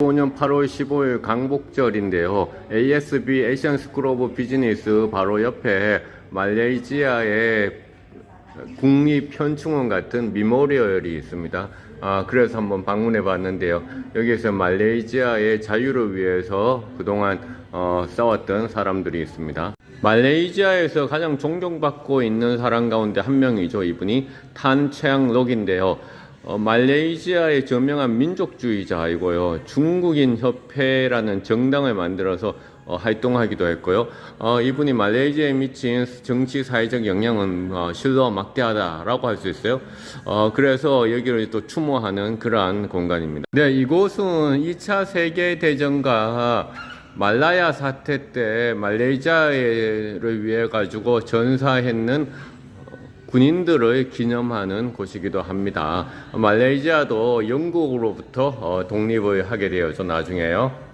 2015년 8월 15일 강복절인데요. ASB 에이션 스쿨 오브 비즈니스 바로 옆에 말레이시아의 국립현충원 같은 미모리얼이 있습니다. 아, 그래서 한번 방문해 봤는데요. 여기에서 말레이시아의 자유를 위해서 그동안 어, 싸웠던 사람들이 있습니다. 말레이시아에서 가장 존경받고 있는 사람 가운데 한 명이죠. 이분이 탄 채앙록인데요. 어, 말레이시아의 저명한 민족주의자이고요. 중국인 협회라는 정당을 만들어서 어, 활동하기도 했고요. 어, 이분이 말레이시아에 미친 정치 사회적 영향은 어, 실로 막대하다라고 할 수 있어요. 어, 그래서 여기를 또 추모하는 그러한 공간입니다. 네, 이곳은 2차 세계 대전과 말라야 사태 때 말레이시아를 위해 가지고 전사했는 군인들을 기념하는 곳이기도 합니다. 말레이시아도 영국으로부터 어, 독립을 하게 되어서 나중에요.